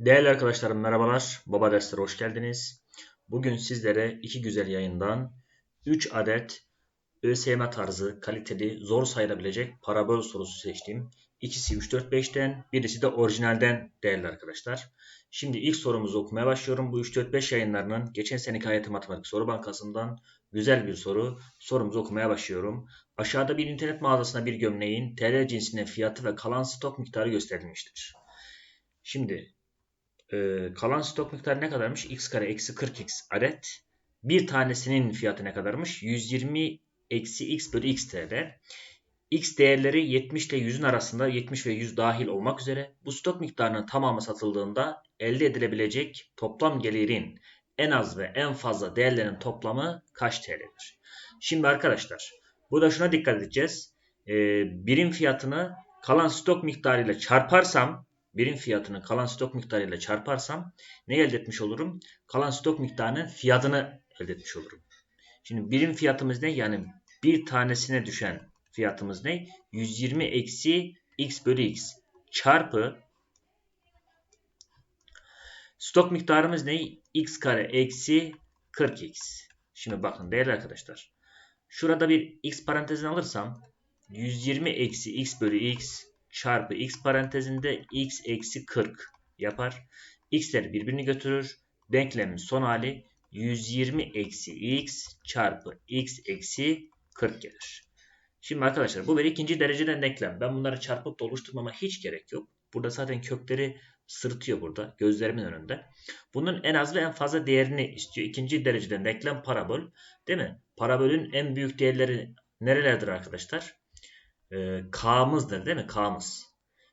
Değerli arkadaşlarım merhabalar. Baba derslere hoş geldiniz. Bugün sizlere iki güzel yayından 3 adet ÖSYM tarzı kaliteli zor sayılabilecek parabol sorusu seçtim. İkisi 3 4 5'ten, birisi de orijinalden değerli arkadaşlar. Şimdi ilk sorumuzu okumaya başlıyorum. Bu 3 4 5 yayınlarının geçen seneki hayatı matematik soru bankasından güzel bir soru. Sorumuzu okumaya başlıyorum. Aşağıda bir internet mağazasına bir gömleğin TL cinsinin fiyatı ve kalan stok miktarı gösterilmiştir. Şimdi e, kalan stok miktarı ne kadarmış? x kare eksi 40x adet. Bir tanesinin fiyatı ne kadarmış? 120 eksi x bölü x tl. X değerleri 70 ile 100'ün arasında 70 ve 100 dahil olmak üzere bu stok miktarının tamamı satıldığında elde edilebilecek toplam gelirin en az ve en fazla değerlerin toplamı kaç TL'dir? Şimdi arkadaşlar burada şuna dikkat edeceğiz. Ee, birim fiyatını kalan stok miktarıyla çarparsam birim fiyatını kalan stok miktarıyla çarparsam ne elde etmiş olurum? Kalan stok miktarının fiyatını elde etmiş olurum. Şimdi birim fiyatımız ne? Yani bir tanesine düşen fiyatımız ne? 120 eksi x bölü x çarpı stok miktarımız ne? x kare eksi 40x. Şimdi bakın değerli arkadaşlar. Şurada bir x parantezini alırsam 120 eksi x bölü x çarpı x parantezinde x eksi 40 yapar. x'ler birbirini götürür. Denklemin son hali 120 eksi x çarpı x eksi 40 gelir. Şimdi arkadaşlar bu bir ikinci dereceden denklem. Ben bunları çarpıp da hiç gerek yok. Burada zaten kökleri sırıtıyor burada gözlerimin önünde. Bunun en az ve en fazla değerini istiyor. İkinci dereceden denklem parabol. Değil mi? Parabolün en büyük değerleri nerelerdir arkadaşlar? Ee, K'mızdır değil mi? K'mız.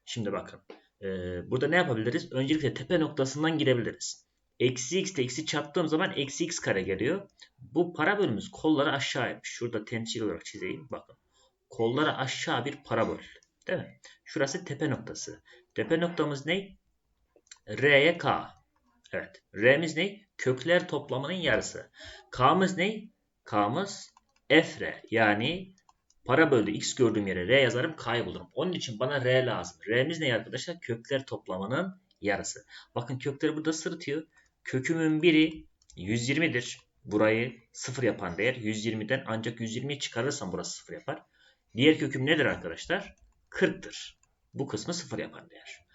Şimdi bakın. E, burada ne yapabiliriz? Öncelikle tepe noktasından girebiliriz. Eksi x ile x'i çarptığım zaman eksi x kare geliyor. Bu parabolümüz kolları aşağı yapmış. Şurada temsil olarak çizeyim. Bakın. Kolları aşağı bir parabol. Değil mi? Şurası tepe noktası. Tepe noktamız ne? R'ye K. Evet. R'miz ne? Kökler toplamının yarısı. K'mız ne? K'mız F. Yani parabolde x gördüğüm yere R yazarım K'yı bulurum. Onun için bana R lazım. R'miz ne arkadaşlar? Kökler toplamının yarısı. Bakın kökleri burada sırıtıyor. Kökümün biri 120'dir. Burayı 0 yapan değer 120'den ancak 120'yi çıkarırsam burası 0 yapar. Diğer köküm nedir arkadaşlar? 40'tır. Bu kısmı 0 yapan değer.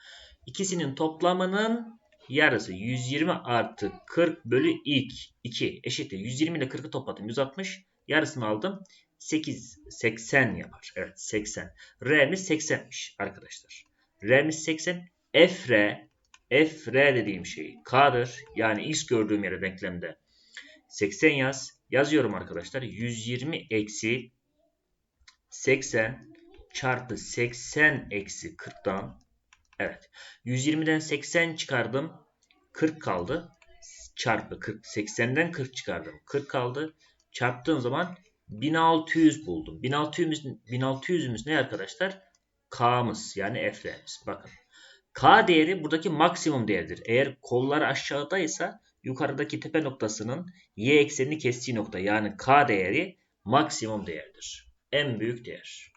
İkisinin toplamının yarısı 120 artı 40 bölü ilk 2 eşittir. 120 ile 40'ı topladım 160. Yarısını aldım. 8 80 yapar. Evet 80. R'miz 80'miş arkadaşlar. R'miz 80. F R F R dediğim şey K'dır. Yani X gördüğüm yere denklemde 80 yaz. Yazıyorum arkadaşlar. 120 eksi 80 çarpı 80 eksi 40'dan evet 120'den 80 çıkardım 40 kaldı çarpı 40 80'den 40 çıkardım 40 kaldı çarptığım zaman 1600 buldum 1600 1600'ümüz ne arkadaşlar K'mız yani F'lerimiz bakın K değeri buradaki maksimum değerdir eğer kollar aşağıdaysa yukarıdaki tepe noktasının y eksenini kestiği nokta yani K değeri maksimum değerdir en büyük değer.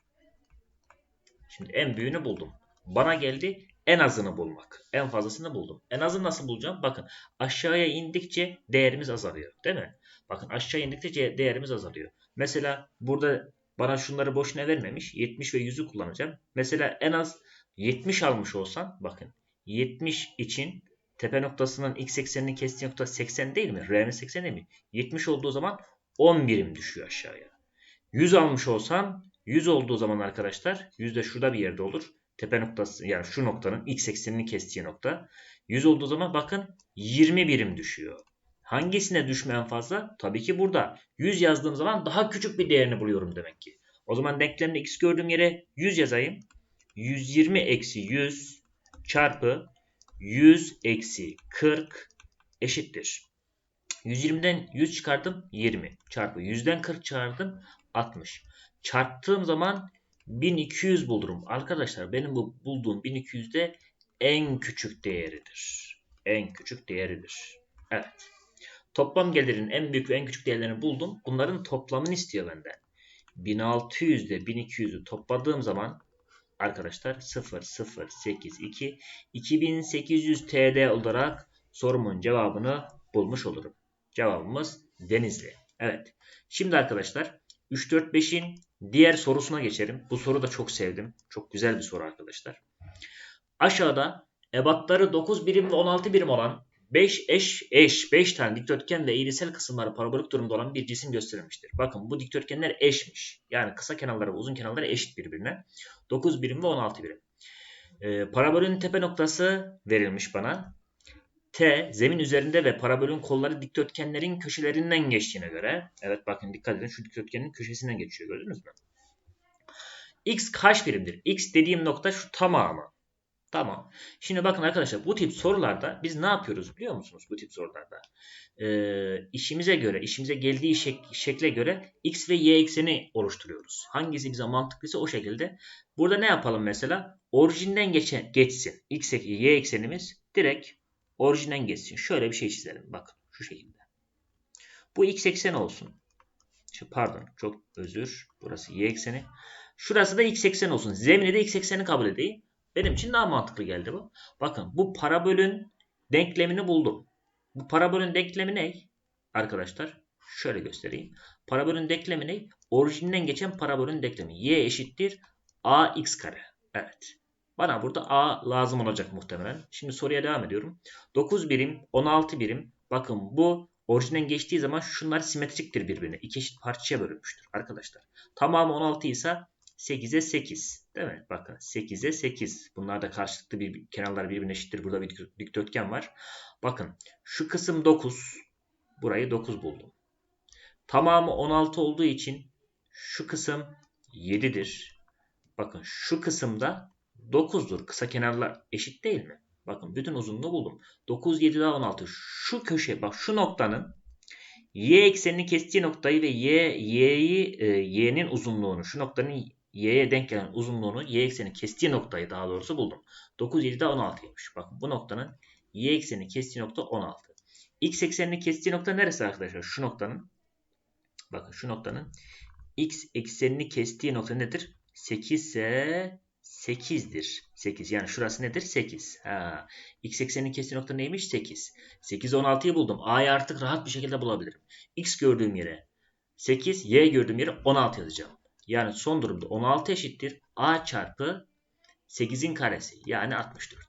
Şimdi en büyüğünü buldum. Bana geldi en azını bulmak. En fazlasını buldum. En azını nasıl bulacağım? Bakın aşağıya indikçe değerimiz azalıyor. Değil mi? Bakın aşağı indikçe değerimiz azalıyor. Mesela burada bana şunları boşuna vermemiş. 70 ve 100'ü kullanacağım. Mesela en az 70 almış olsan bakın 70 için tepe noktasının x eksenini kestiği nokta 80 değil mi? R'nin 80 değil mi? 70 olduğu zaman 10 birim düşüyor aşağıya. 100 almış olsam 100 olduğu zaman arkadaşlar 100 de şurada bir yerde olur. Tepe noktası yani şu noktanın x eksenini kestiği nokta. 100 olduğu zaman bakın 20 birim düşüyor. Hangisine düşmeyen fazla? Tabii ki burada. 100 yazdığım zaman daha küçük bir değerini buluyorum demek ki. O zaman denklemde x gördüğüm yere 100 yazayım. 120 eksi 100 çarpı 100 eksi 40 eşittir. 120'den 100 çıkardım 20 çarpı 100'den 40 çıkardım 60. Çarptığım zaman 1200 bulurum. Arkadaşlar benim bu bulduğum 1200 de en küçük değeridir. En küçük değeridir. Evet. Toplam gelirin en büyük ve en küçük değerlerini buldum. Bunların toplamını istiyor benden. 1600 ile 1200'ü topladığım zaman arkadaşlar 0082 2800 TL olarak sorumun cevabını bulmuş olurum. Cevabımız Denizli. Evet. Şimdi arkadaşlar 3 4 5'in diğer sorusuna geçelim. Bu soru da çok sevdim. Çok güzel bir soru arkadaşlar. Aşağıda ebatları 9 birim ve 16 birim olan 5 eş eş 5 tane dikdörtgen ve eğrisel kısımları parabolik durumda olan bir cisim gösterilmiştir. Bakın bu dikdörtgenler eşmiş. Yani kısa kenarları ve uzun kenarları eşit birbirine. 9 birim ve 16 birim. Ee, parabolün tepe noktası verilmiş bana. T zemin üzerinde ve parabolün kolları dikdörtgenlerin köşelerinden geçtiğine göre evet bakın dikkat edin şu dikdörtgenin köşesinden geçiyor gördünüz mü? X kaç birimdir? X dediğim nokta şu tamamı. Tamam. Şimdi bakın arkadaşlar bu tip sorularda biz ne yapıyoruz biliyor musunuz bu tip sorularda? Ee, işimize göre, işimize geldiği şek şekle göre x ve y ekseni oluşturuyoruz. Hangisi bize mantıklıysa o şekilde. Burada ne yapalım mesela? Orijinden geçen, geçsin. x, y eksenimiz direkt orijinden geçsin. Şöyle bir şey çizelim. Bakın şu şekilde. Bu x ekseni olsun. Pardon çok özür. Burası y ekseni. Şurası da x ekseni olsun. Zemine de x ekseni kabul edeyim. Benim için daha mantıklı geldi bu. Bakın bu parabolün denklemini buldum. Bu parabolün denklemi ne? Arkadaşlar şöyle göstereyim. Parabolün denklemi ne? Orijinden geçen parabolün denklemi. Y eşittir ax kare. Evet. Bana burada a lazım olacak muhtemelen. Şimdi soruya devam ediyorum. 9 birim, 16 birim. Bakın bu orijinden geçtiği zaman şunlar simetriktir birbirine. İki eşit parçaya bölünmüştür arkadaşlar. Tamamı 16 ise 8'e 8. Değil mi? Bakın 8'e 8. Bunlar da karşılıklı bir kenarlar birbirine eşittir. Burada bir dikdörtgen var. Bakın şu kısım 9. Burayı 9 buldum. Tamamı 16 olduğu için şu kısım 7'dir. Bakın şu kısımda 9'dur. Kısa kenarlar eşit değil mi? Bakın bütün uzunluğu buldum. 9, 7 daha 16. Şu köşe bak şu noktanın y eksenini kestiği noktayı ve y y'yi e, y'nin uzunluğunu şu noktanın y'ye denk gelen uzunluğunu y ekseni kestiği noktayı daha doğrusu buldum. 9 7 daha 16'ymış. Bakın bu noktanın y ekseni kestiği nokta 16. X eksenini kestiği nokta neresi arkadaşlar? Şu noktanın bakın şu noktanın x eksenini kestiği nokta nedir? 8 ise 8'dir. 8 yani şurası nedir? 8. Ha. X ekseninin kestiği nokta neymiş? 8. 8 16'yı buldum. A'yı artık rahat bir şekilde bulabilirim. X gördüğüm yere 8, Y gördüğüm yere 16 yazacağım. Yani son durumda 16 eşittir. A çarpı 8'in karesi yani 64.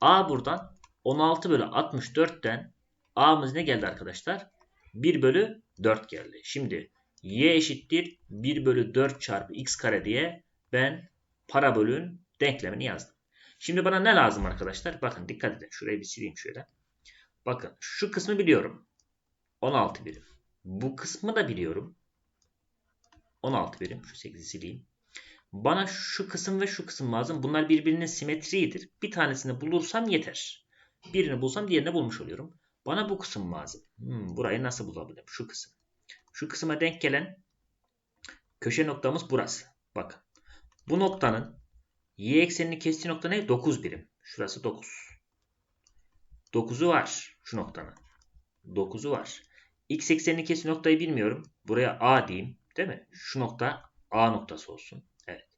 A buradan 16 bölü 64'ten A'mız ne geldi arkadaşlar? 1 bölü 4 geldi. Şimdi Y eşittir 1 bölü 4 çarpı X kare diye ben parabolün denklemini yazdım. Şimdi bana ne lazım arkadaşlar? Bakın dikkat edin. Şurayı bir sileyim şöyle. Bakın şu kısmı biliyorum. 16 birim. Bu kısmı da biliyorum. 16 birim. Şu 8'i sileyim. Bana şu kısım ve şu kısım lazım. Bunlar birbirinin simetriğidir. Bir tanesini bulursam yeter. Birini bulsam diğerini bulmuş oluyorum. Bana bu kısım lazım. Hmm, burayı nasıl bulabilirim? Şu kısım. Şu kısma denk gelen köşe noktamız burası. Bakın. Bu noktanın y eksenini kestiği nokta ne? 9 birim. Şurası 9. 9'u var şu noktanın. 9'u var. X eksenini kestiği noktayı bilmiyorum. Buraya A diyeyim. Değil mi? Şu nokta A noktası olsun. Evet.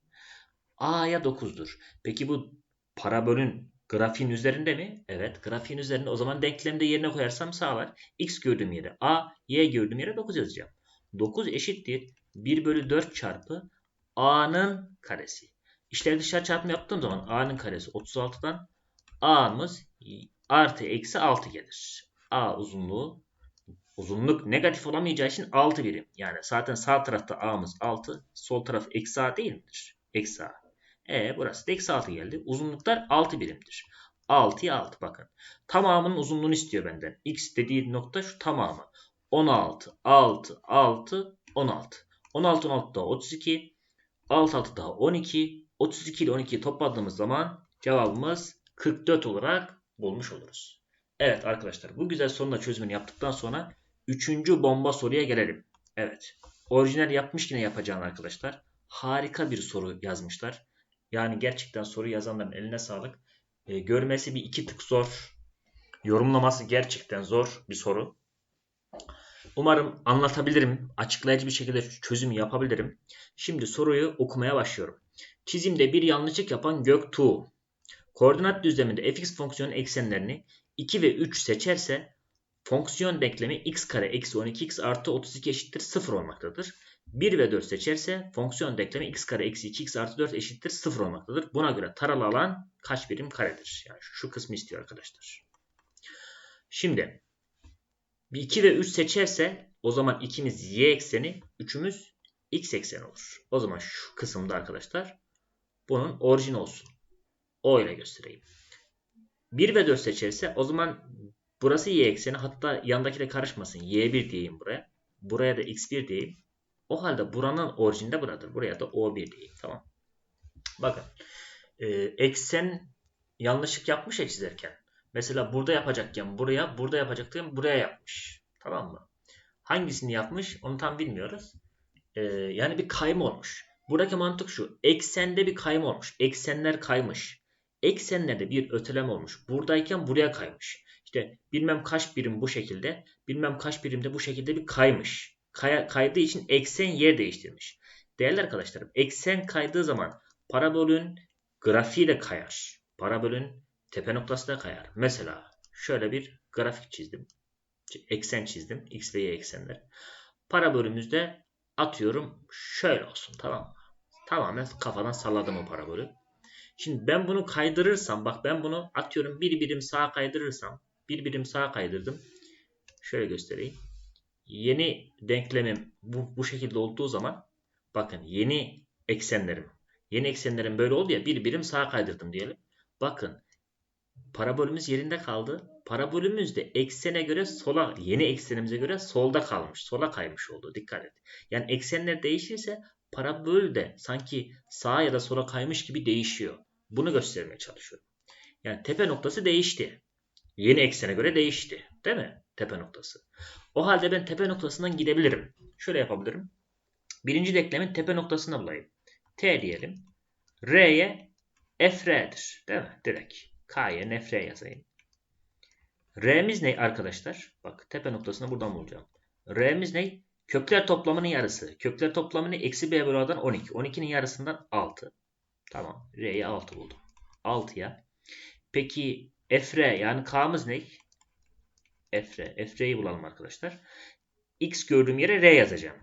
A'ya 9'dur. Peki bu parabolün grafiğin üzerinde mi? Evet. Grafiğin üzerinde. O zaman denklemde yerine koyarsam sağlar. X gördüğüm yere A, Y gördüğüm yere 9 yazacağım. 9 eşittir. 1 bölü 4 çarpı A'nın karesi. İşler dışarı çarpımı yaptığım zaman A'nın karesi 36'dan A'mız artı eksi 6 gelir. A uzunluğu uzunluk negatif olamayacağı için 6 birim. Yani zaten sağ tarafta A'mız 6. Sol taraf eksi A değil midir? Eksi A. E burası da eksi 6 geldi. Uzunluklar 6 birimdir. 6'ya 6 bakın. Tamamının uzunluğunu istiyor benden. X dediği nokta şu tamamı. 16, 6, 6, 16. 16, 16 da 32. 6, 6 daha 12. 32 ile 12'yi topladığımız zaman cevabımız 44 olarak bulmuş oluruz. Evet arkadaşlar bu güzel sorunun da çözümünü yaptıktan sonra Üçüncü bomba soruya gelelim. Evet. Orijinal yapmış yine yapacağın arkadaşlar. Harika bir soru yazmışlar. Yani gerçekten soru yazanların eline sağlık. E, görmesi bir iki tık zor. Yorumlaması gerçekten zor bir soru. Umarım anlatabilirim. Açıklayıcı bir şekilde çözüm yapabilirim. Şimdi soruyu okumaya başlıyorum. Çizimde bir yanlışlık yapan Göktuğ. Koordinat düzleminde fx fonksiyonun eksenlerini 2 ve 3 seçerse fonksiyon denklemi x kare eksi 12x artı 32 eşittir 0 olmaktadır. 1 ve 4 seçerse fonksiyon denklemi x kare eksi 2x artı 4 eşittir 0 olmaktadır. Buna göre taralı alan kaç birim karedir? Yani şu kısmı istiyor arkadaşlar. Şimdi 2 ve 3 seçerse o zaman ikimiz y ekseni, 3'ümüz x ekseni olur. O zaman şu kısımda arkadaşlar bunun orijin olsun. O ile göstereyim. 1 ve 4 seçerse o zaman burası y ekseni hatta yandaki de karışmasın. y1 diyeyim buraya. Buraya da x1 diyeyim. O halde buranın orijinde buradır. Buraya da o1 diyeyim. Tamam. Bakın. E, eksen yanlışlık yapmış ya çizerken. Mesela burada yapacakken buraya, burada yapacakken buraya yapmış. Tamam mı? Hangisini yapmış onu tam bilmiyoruz. Ee, yani bir kayma olmuş. Buradaki mantık şu. Eksende bir kayma olmuş. Eksenler kaymış. Eksenlerde bir öteleme olmuş. Buradayken buraya kaymış. İşte bilmem kaç birim bu şekilde, bilmem kaç birimde bu şekilde bir kaymış. Kay kaydığı için eksen yer değiştirmiş. Değerli arkadaşlarım, eksen kaydığı zaman parabolün grafiği de kayar. Parabolün tepe noktası da kayar. Mesela şöyle bir grafik çizdim. Eksen çizdim. X ve Y eksenler. Parabolümüzde atıyorum şöyle olsun tamam mı? Tamamen kafadan salladım o parabolü. Şimdi ben bunu kaydırırsam bak ben bunu atıyorum bir birim sağa kaydırırsam bir birim sağa kaydırdım. Şöyle göstereyim. Yeni denklemim bu, bu şekilde olduğu zaman bakın yeni eksenlerim yeni eksenlerim böyle oldu ya bir birim sağa kaydırdım diyelim. Bakın parabolümüz yerinde kaldı. Parabolümüz de eksene göre sola, yeni eksenimize göre solda kalmış. Sola kaymış oldu. Dikkat et. Yani eksenler değişirse parabol de sanki sağa ya da sola kaymış gibi değişiyor. Bunu göstermeye çalışıyorum. Yani tepe noktası değişti. Yeni eksene göre değişti. Değil mi? Tepe noktası. O halde ben tepe noktasından gidebilirim. Şöyle yapabilirim. Birinci denklemin tepe noktasını bulayım. T diyelim. R'ye f R'dir. Değil mi? Direkt. K'ye nefre yazayım. R'miz ne arkadaşlar? Bak tepe noktasını buradan bulacağım. R'miz ne? Kökler toplamının yarısı. Kökler toplamını eksi b bölü a'dan 12. 12'nin yarısından 6. Tamam. R'yi 6 buldum. 6'ya. Peki f R yani k'mız ne? f R'yi bulalım arkadaşlar. x gördüğüm yere r yazacağım.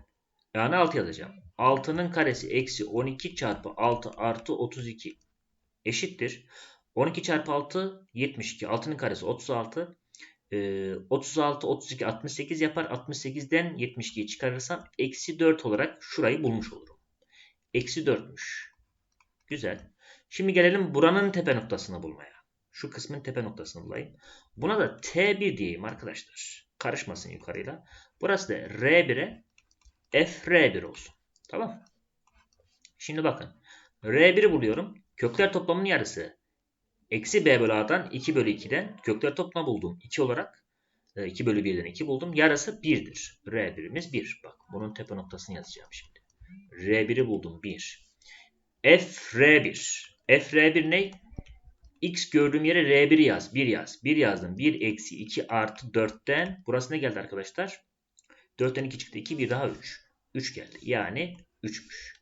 Yani 6 yazacağım. 6'nın karesi eksi 12 çarpı 6 artı 32 eşittir. 12 çarpı 6 72. 6'nın karesi 36. Ee, 36, 32, 68 yapar. 68'den 72'yi çıkarırsam eksi 4 olarak şurayı bulmuş olurum. Eksi 4'müş. Güzel. Şimdi gelelim buranın tepe noktasını bulmaya. Şu kısmın tepe noktasını bulayım. Buna da T1 diyeyim arkadaşlar. Karışmasın yukarıyla. Burası da R1'e F R1 olsun. Tamam Şimdi bakın. R1'i buluyorum. Kökler toplamının yarısı. Eksi b bölü a'dan 2 bölü 2'den kökler toplamı buldum. 2 olarak 2 e, bölü 1'den 2 buldum. Yarısı 1'dir. R1'imiz 1. Bak bunun tepe noktasını yazacağım şimdi. R1'i buldum 1. F R1. F R1 ne? X gördüğüm yere R1 yaz. 1 yaz. 1 yazdım. 1 eksi 2 artı 4'ten. Burası ne geldi arkadaşlar? 4'ten 2 çıktı. 2 bir daha 3. 3 geldi. Yani 3'müş.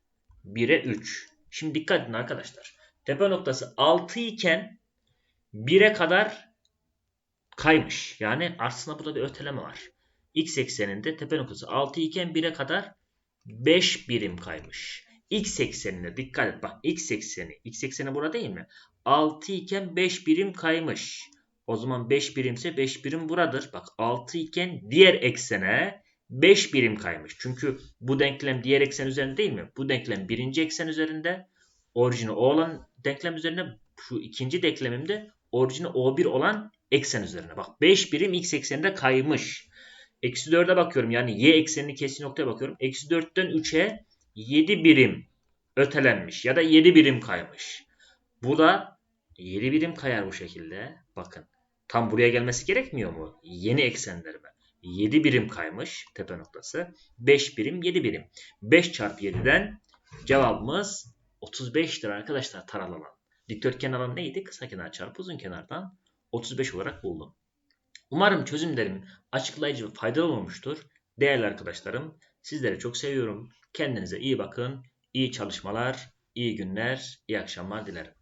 1'e 3. Şimdi dikkat edin arkadaşlar. Tepe noktası 6 iken 1'e kadar kaymış. Yani aslında burada bir öteleme var. X ekseninde tepe noktası 6 iken 1'e kadar 5 birim kaymış. X eksenine dikkat et bak X ekseni. X ekseni burada değil mi? 6 iken 5 birim kaymış. O zaman 5 birimse 5 birim buradır. Bak 6 iken diğer eksene 5 birim kaymış. Çünkü bu denklem diğer eksen üzerinde değil mi? Bu denklem birinci eksen üzerinde. Orijini O olan denklem üzerine şu ikinci denklemimde orijini O1 olan eksen üzerine. Bak 5 birim x ekseninde kaymış. Eksi 4'e bakıyorum. Yani y eksenini kesin noktaya bakıyorum. Eksi 4'ten 3'e 7 birim ötelenmiş. Ya da 7 birim kaymış. Bu da 7 birim kayar bu şekilde. Bakın. Tam buraya gelmesi gerekmiyor mu? Yeni eksenlerime. 7 birim kaymış tepe noktası. 5 birim 7 birim. 5 çarpı 7'den cevabımız 35'tir arkadaşlar taralı alan. Dikdörtgen alan neydi? Kısa kenar çarpı uzun kenardan 35 olarak buldum. Umarım çözümlerim açıklayıcı ve faydalı olmuştur. Değerli arkadaşlarım sizleri çok seviyorum. Kendinize iyi bakın. İyi çalışmalar iyi günler, iyi akşamlar dilerim.